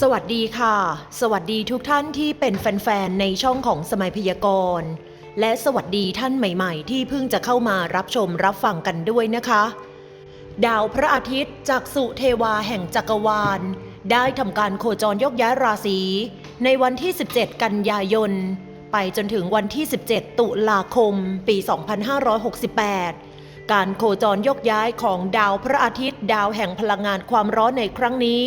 สวัสดีค่ะ สวัสดีทุกท่านที่เป็นแฟนๆ ในช่องของสมัยพยากรณ์ และสวัสดีท่านใหม่ๆ ที่เพิ่งจะเข้ามารับชมรับฟังกันด้วยนะคะ ดาวพระอาทิตย์จากสุเทวาแห่งจักรวาล ได้ทำการโคจรยกย้ายราศี ในวันที่ 17 กันยายน ไปจนถึงวันที่ 17 ตุลาคม ปี 2568 การโคจรยกย้ายของดาวพระอาทิตย์ ดาวแห่งพลังงานความร้อนในครั้งนี้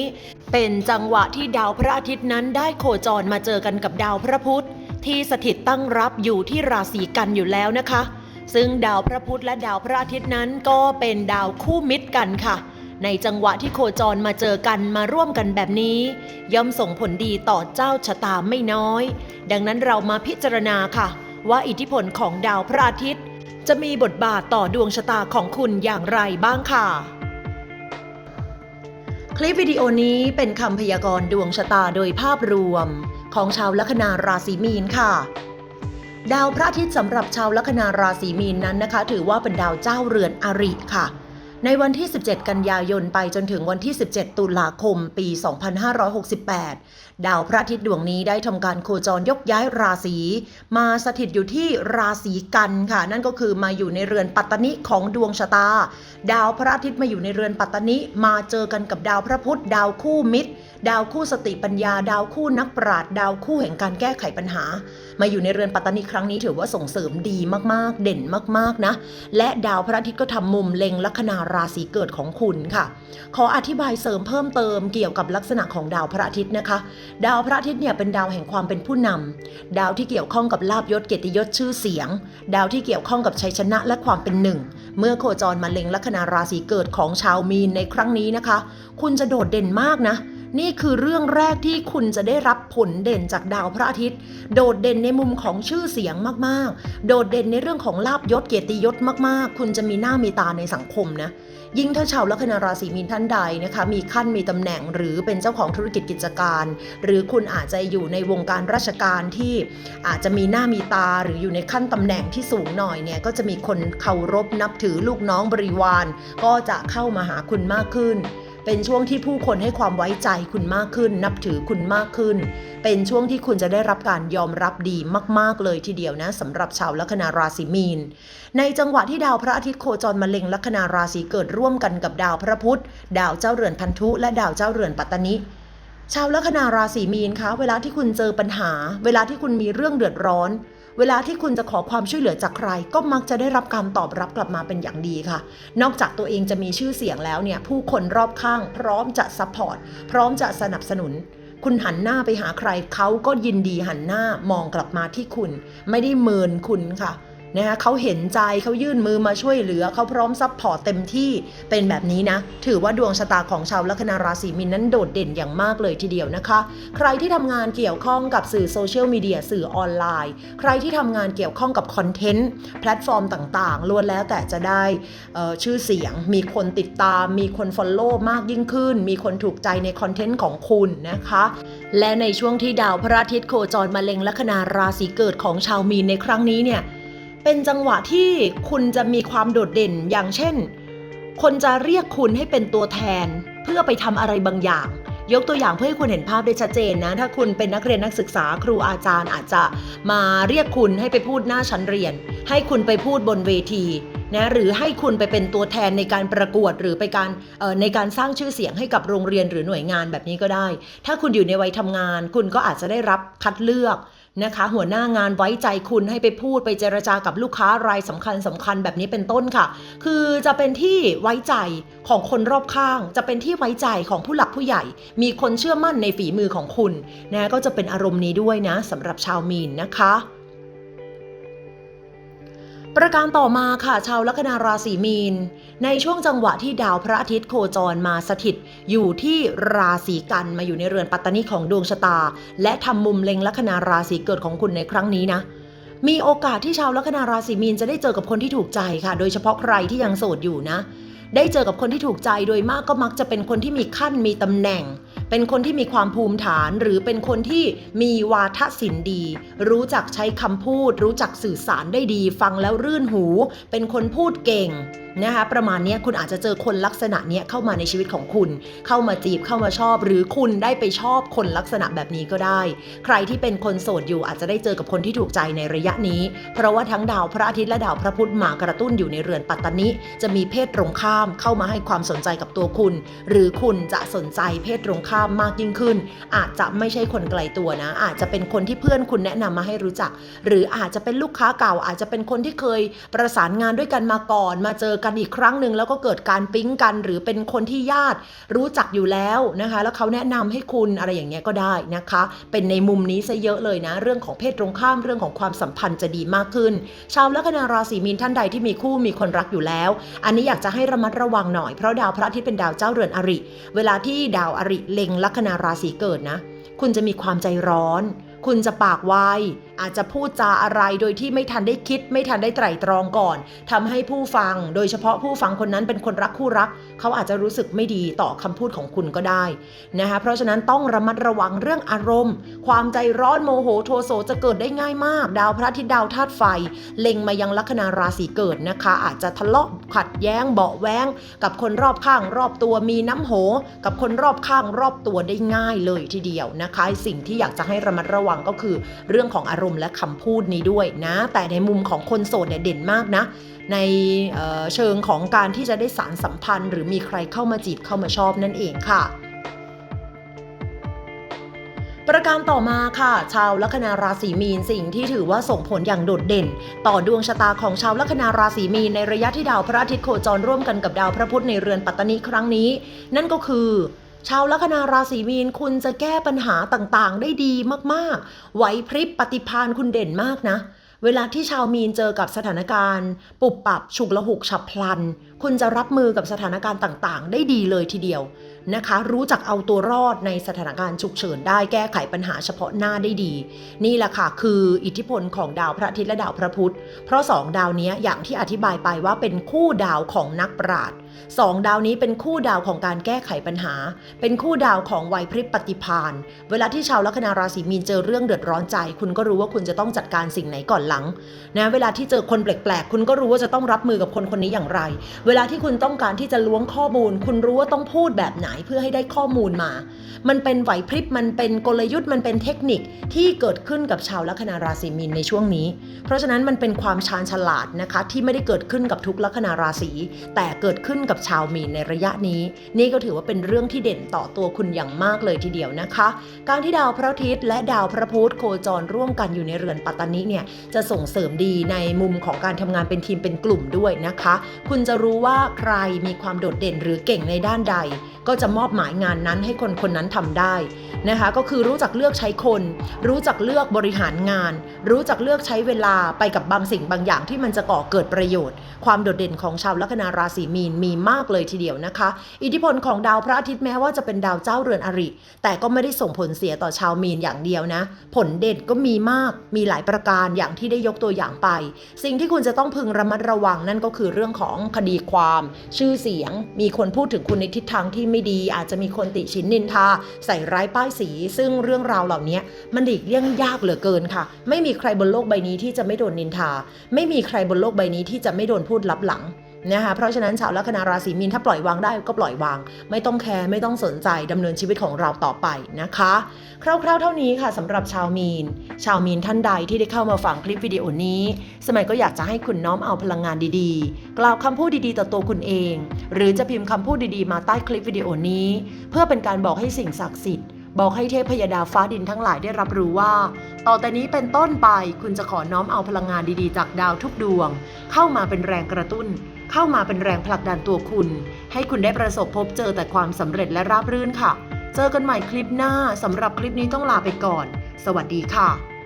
เป็นจังหวะที่ดาวพระอาทิตย์นั้นได้โคจรมาเจอกันกับดาวพระพุธที่สถิตตั้งรับอยู่ที่ราศีกันอยู่แล้วนะคะ ซึ่งดาวพระพุธและดาวพระอาทิตย์นั้นก็เป็นดาวคู่มิตรกันค่ะ ในจังหวะที่โคจรมาเจอกันมาร่วมกันแบบนี้ ย่อมส่งผลดีต่อเจ้าชะตาไม่น้อย ดังนั้นเรามาพิจารณาค่ะ ว่าอิทธิพลของดาวพระอาทิตย์ จะมีบทบาทต่อดวงชะตาของคุณอย่างไรบ้างค่ะ คลิปวิดีโอนี้เป็นคำพยากรณ์ดวงชะตาโดยภาพรวม ของชาวลัคนาราศีมีนค่ะ ดาวพระอาทิตย์สำหรับชาวลัคนาราศีมีนนั้นนะคะ ถือว่าเป็นดาวเจ้าเรือนอริค่ะ ในวันที่ 17 กันยายนไปจนถึงวันที่ 17 ตุลาคม ปี 2568 ดาวพระอาทิตย์ดวงนี้ได้ทำการโคจรยกย้ายราศี มาสถิตอยู่ที่ราศีกันค่ะ นั่นก็คือมาอยู่ในเรือนปัตตนิของดวงชะตา ดาวพระอาทิตย์มาอยู่ในเรือนปัตตนิมาเจอกันกับดาวพระพุธดาวคู่มิตร ดาวคู่สติปัญญา ดาวคู่นักปราชญ์ดาวคู่แห่งการแก้ไขปัญหา มาอยู่ในเรือนปัตตนิครั้งนี้ถือว่าส่งเสริมดีมากๆ เด่นมากๆนะและดาวพระอาทิตย์ก็ทำมุมเล็งลัคนาราศีเกิดของคุณค่ะ ขออธิบายเสริมเพิ่มเติมเกี่ยวกับลักษณะของดาวพระอาทิตย์นะคะ ดาวพระอาทิตย์เนี่ยเป็นดาวแห่งความเป็นผู้นำดาวที่เกี่ยวข้องกับลาบยศเกียรติยศชื่อเสียง ดาวที่เกี่ยวข้องกับชัยชนะและความเป็นหนึ่ง เมื่อโคจรมาเล็งลัคนาราศีเกิดของชาวมีนในครั้งนี้นะคะ คุณจะโดดเด่นมากนะนี่คือเรื่องแรกที่คุณจะได้รับผลเด่นจากดาวพระอาทิตย์ โดดเด่นในมุมของชื่อเสียงมาก ๆ โดดเด่นในเรื่องของลาบยศเกียรติยศมาก ๆ คุณจะมีหน้ามีตาในสังคมนะ ยิ่งถ้าชาวลัคนาราศีมีนท่านใดนะคะมีขั้นมีตำแหน่งหรือเป็นเจ้าของธุรกิจกิจการ หรือคุณอาจจะอยู่ในวงการราชการที่อาจจะมีหน้ามีตาหรืออยู่ในขั้นตำแหน่งที่สูงหน่อยเนี่ยก็จะมีคนเคารพนับถือลูกน้องบริวาร ก็จะเข้ามาหาคุณมากขึ้น เป็นช่วงที่ผู้คนให้ความไว้ใจคุณมากขึ้น นับถือคุณมากขึ้น เป็นช่วงที่คุณจะได้รับการยอมรับดีมาก ๆ เลยทีเดียวนะสำหรับชาวลัคนาราศีมีน ในจังหวะที่ดาวพระอาทิตย์โคจรมาเล็งลัคนาราศีเกิดร่วมกันกับดาวพระพุธดาวเจ้าเรือนพันธุ และดาวเจ้าเรือนปัตตนิชาวลัคนาราศีมีนคะเวลาที่คุณเจอปัญหา เวลาที่คุณมีเรื่องเดือดร้อน เวลาที่คุณจะขอความช่วยเหลือจากใคร ก็มักจะได้รับการตอบรับกลับมาเป็นอย่างดีค่ะ นอกจากตัวเองจะมีชื่อเสียงแล้วเนี่ยผู้คนรอบข้าง พร้อมจะซัพพอร์ตพร้อมจะสนับสนุนคุณหันหน้าไปหาใครเขาก็ยินดีหันหน้ามองกลับมาที่คุณ ไม่ได้เมินคุณค่ะ นะคะเขาเห็นใจเขายื่นมือมาช่วยเหลือเขาพร้อมซัพพอร์ตเต็มที่เป็นแบบนี้นะ ถือว่าดวงชะตาของชาวลัคนาราศีมีนนั้นโดดเด่นอย่างมากเลยทีเดียวนะคะ ใครที่ทำงานเกี่ยวข้องกับสื่อโซเชียลมีเดียสื่อออนไลน์ ใครที่ทำงานเกี่ยวข้องกับคอนเทนต์แพลตฟอร์มต่างๆล้วนแล้วแต่จะได้ชื่อเสียง มีคนติดตาม มีคนฟอลโล่มากยิ่งขึ้น มีคนถูกใจในคอนเทนต์ของคุณนะคะ และในช่วงที่ดาวพระอาทิตย์โคจรมาเล็งลัคนาราศีเกิดของชาวมีนในครั้งนี้เนี่ย เป็นจังหวะที่คุณจะมีความโดดเด่นอย่างเช่น คนจะเรียกคุณให้เป็นตัวแทน เพื่อไปทำอะไรบางอย่าง ยกตัวอย่างเพื่อให้คุณเห็นภาพได้ชัดเจนนะ ถ้าคุณเป็นนักเรียนนักศึกษาครูอาจารย์อาจจะมาเรียกคุณให้ไปพูดหน้าชั้นเรียน ให้คุณไปพูดบนเวทีนะหรือให้คุณไปเป็นตัวแทนในการประกวดหรือไปการเอ่อในการสร้างชื่อเสียงให้กับโรงเรียนหรือหน่วยงานแบบนี้ก็ได้ ถ้าคุณอยู่ในวัยทำงาน คุณก็อาจจะได้รับคัดเลือก นะคะ หัวหน้างานไว้ใจคุณให้ไปพูดไปเจรจากับลูกค้ารายสำคัญสำคัญแบบนี้เป็นต้นค่ะ คือจะเป็นที่ไว้ใจของคนรอบข้าง จะเป็นที่ไว้ใจของผู้หลักผู้ใหญ่ มีคนเชื่อมั่นในฝีมือของคุณนะก็จะเป็นอารมณ์นี้ด้วยนะสำหรับชาวมีนนะคะ ประการต่อมาค่ะชาวลัคนาราศีมีน ในช่วงจังหวะที่ดาวพระอาทิตย์โคจรมาสถิต อยู่ที่ราศีกันมาอยู่ในเรือนปัตตานิของดวงชะตา และทำมุมเล็งลัคนาราศีเกิดของคุณในครั้งนี้นะมีโอกาสที่ชาวลัคนาราศีมีนจะได้เจอกับคนที่ถูกใจค่ะ โดยเฉพาะใครที่ยังโสดอยู่นะ ได้เจอกับคนที่ถูกใจโดยมากก็มักจะเป็นคนที่มีขั้นมีตำแหน่ง เป็นคนที่มีความภูมิฐาน หรือเป็นคนที่มีวาทศิลป์ดี รู้จักใช้คำพูด รู้จักสื่อสารได้ดี ฟังแล้วรื่นหู เป็นคนพูดเก่งนะคะประมาณนี้คุณอาจจะเจอคนลักษณะนี้เข้ามาในชีวิตของคุณ เข้ามาจีบเข้ามาชอบ หรือคุณได้ไปชอบคนลักษณะแบบนี้ก็ได้ ใครที่เป็นคนโสดอยู่อาจจะได้เจอกับคนที่ถูกใจในระยะนี้ เพราะว่าทั้งดาวพระอาทิตย์และดาวพระพุธมากระตุ้นอยู่ในเรือนปัตตานิจะมีเพศตรงข้ามเข้ามาให้ความสนใจกับตัวคุณ หรือคุณจะสนใจเพศตรงข้ามมากยิ่งขึ้น อาจจะไม่ใช่คนไกลตัวนะ อาจจะเป็นคนที่เพื่อนคุณแนะนำมาให้รู้จัก หรืออาจจะเป็นลูกค้าเก่า อาจจะเป็นคนที่เคยประสานงานด้วยกันมาก่อน มาเจอกันอีกครั้งหนึ่งแล้วก็เกิดการปิ๊งกัน หรือเป็นคนที่ญาติรู้จักอยู่แล้วนะคะ แล้วเขาแนะนำให้คุณอะไรอย่างเงี้ยก็ได้นะคะ เป็นในมุมนี้ซะเยอะเลยนะ เรื่องของเพศตรงข้ามเรื่องของความสัมพันธ์จะดีมากขึ้น ชาวลัคนาราศีมีนท่านใดที่มีคู่มีคนรักอยู่แล้ว อันนี้อยากจะให้ระมัดระวังหน่อยเพราะดาวพระอาทิตย์เป็นดาวเจ้าเรือนอริ เวลาที่ดาวอริเล็งลัคนาราศีเกิดนะ คุณจะมีความใจร้อน คุณจะปากไว อาจจะพูดจาอะไรโดยที่ไม่ทันได้คิด ไม่ทันได้ไตร่ตรองก่อนทำให้ผู้ฟัง โดยเฉพาะผู้ฟังคนนั้นเป็นคนรักคู่รัก เขาอาจจะรู้สึกไม่ดีต่อคำพูดของคุณก็ได้นะคะเพราะฉะนั้นต้องระมัดระวังเรื่องอารมณ์ ความใจร้อนโมโหโทโสจะเกิดได้ง่ายมาก ดาวพระอาทิตย์ดาวธาตุไฟ เล็งมายังลัคนาราศีเกิดนะคะ อาจจะทะเลาะขัดแย้งเบาะแว้ง กับคนรอบข้างรอบตัวมีน้ำโห กับคนรอบข้างรอบตัวได้ง่ายเลยทีเดียวนะคะ สิ่งที่อยากจะให้ระมัดระวังก็คือเรื่องของอารมณ์และคำพูดนี้ด้วยนะ แต่ในมุมของคนโสดเนี่ยเด่นมากนะ ในเเชิงของการที่จะได้สารสัมพันธ์ หรือมีใครเข้ามาจีบเข้ามาชอบนั่นเองค่ะประการต่อมาค่ะ ชาวลัคนาราศีมีนสิ่งที่ถือว่าส่งผลอย่างโดดเด่น ต่อดวงชะตาของชาวลัคนาราศีมีนในระยะที่ดาวพระอาทิตย์โคจรร่วมกันกับดาวพระพุธในเรือนปัตตานีครั้งนี้ นั่นก็คือ ชาวลัคนาราศีมีนคุณจะแก้ปัญหาต่างๆ ได้ดีมากๆ ไหวพริบปฏิภาณคุณเด่นมากนะ เวลาที่ชาวมีนเจอกับสถานการณ์ ปุบปับฉุกละหุกฉับพลัน คุณจะรับมือกับสถานการณ์ต่างๆ ได้ดีเลยทีเดียวนะคะ รู้จักเอาตัวรอดในสถานการณ์ฉุกเฉินได้แก้ไขปัญหาเฉพาะหน้าได้ดี นี่แหละค่ะคืออิทธิพลของดาวพระอาทิตย์และดาวพระพุธ เพราะสองดาวนี้อย่างที่อธิบายไปว่าเป็นคู่ดาวของนักปราชญ์ สองดาวนี้เป็นคู่ดาวของการแก้ไขปัญหา เป็นคู่ดาวของวัยพริบปฏิพานเวลาที่ชาวลัคนาราศีมีนเจอเรื่องเดือดร้อนใจ คุณก็รู้ว่าคุณจะต้องจัดการสิ่งไหนก่อนหลังนะเวลาที่เจอคนแปลกๆ คุณก็รู้ว่าจะต้องรับมือกับคนคนนี้อย่างไร เวลาที่คุณต้องการที่จะล้วงข้อมูล คุณรู้ว่าต้องพูดแบบไหนเพื่อให้ได้ข้อมูลมา มันเป็นไหวพริบมันเป็นกลยุทธ์มันเป็นเทคนิคที่เกิดขึ้นกับชาวลัคนาราศีมีนในช่วงนี้ เพราะฉะนั้นมันเป็นความชาญฉลาดนะคะที่ไม่ได้เกิดขึ้นกับทุกลัคนาราศีแต่เกิดขึ้นกับชาวมีนในระยะนี้ นี่ก็ถือว่าเป็นเรื่องที่เด่นต่อตัวคุณอย่างมากเลยทีเดียวนะคะ การที่ดาวพระอาทิตย์และดาวพระพุธโคจรร่วมกันอยู่ในเรือนปัตตานิเนี่ยจะส่งเสริมดีในมุมของการทำงานเป็นทีมเป็นกลุ่มด้วยนะคะ คุณจะรู้ว่าใครมีความโดดเด่นหรือเก่งในด้านใด ก็จะมอบหมายงานนั้นให้คนคนนั้นทำได้นะคะ ก็คือรู้จักเลือกใช้คน รู้จักเลือกบริหารงาน รู้จักเลือกใช้เวลาไปกับบางสิ่งบางอย่างที่มันจะก่อเกิดประโยชน์ ความโดดเด่นของชาวลัคนาราศีมีนมีมากเลยทีเดียวนะคะ อิทธิพลของดาวพระอาทิตย์แม้ว่าจะเป็นดาวเจ้าเรือนอริ แต่ก็ไม่ได้ส่งผลเสียต่อชาวมีนอย่างเดียวนะ ผลเด่นก็มีมากมีหลายประการอย่างที่ได้ยกตัวอย่างไป สิ่งที่คุณจะต้องพึงระมัดระวังนั่นก็คือเรื่องของคดีความ ชื่อเสียง มีคนพูดถึงคุณในทิศทางที่ไม่ดี อาจจะมีคนติชินนินทา ใส่ร้ายป้ายสี ซึ่งเรื่องราวเหล่านี้มันหลีกเลี่ยงยากเหลือเกินค่ะ ไม่มีใครบนโลกใบนี้ที่จะไม่โดนนินทา ไม่มีใครบนโลกใบนี้ที่จะไม่โดนพูดลับหลัง นะคะเพราะฉะนั้นชาวลัคนาราศีมีนถ้าปล่อยวางได้ก็ปล่อยวาง ไม่ต้องแคร์ไม่ต้องสนใจดำเนินชีวิตของเราต่อไปนะคะ คร่าวๆเท่านี้ค่ะสำหรับชาวมีน ชาวมีนท่านใดที่ได้เข้ามาฟังคลิปวิดีโอนี้ สมัยก็อยากจะให้คุณน้อมเอาพลังงานดีๆ กล่าวคำพูดดีๆต่อตัวคุณเอง หรือจะพิมพ์คำพูดดีๆมาใต้คลิปวิดีโอนี้ เพื่อเป็นการบอกให้สิ่งศักดิ์สิทธิ์บอกให้เทพยดาฟ้าดินทั้งหลายได้รับรู้ว่า ต่อแต่นี้เป็นต้นไปคุณจะขอน้อมเอาพลังงานดีๆ จากดาวทุกดวง เข้ามาเป็นแรงกระตุ้น เข้ามาเป็นแรงผลักดันตัวคุณ ให้คุณได้ประสบพบเจอแต่ความสำเร็จและราบรื่นค่ะ เจอกันใหม่คลิปหน้าสำหรับคลิปนี้ต้องลาไปก่อน สวัสดีค่ะ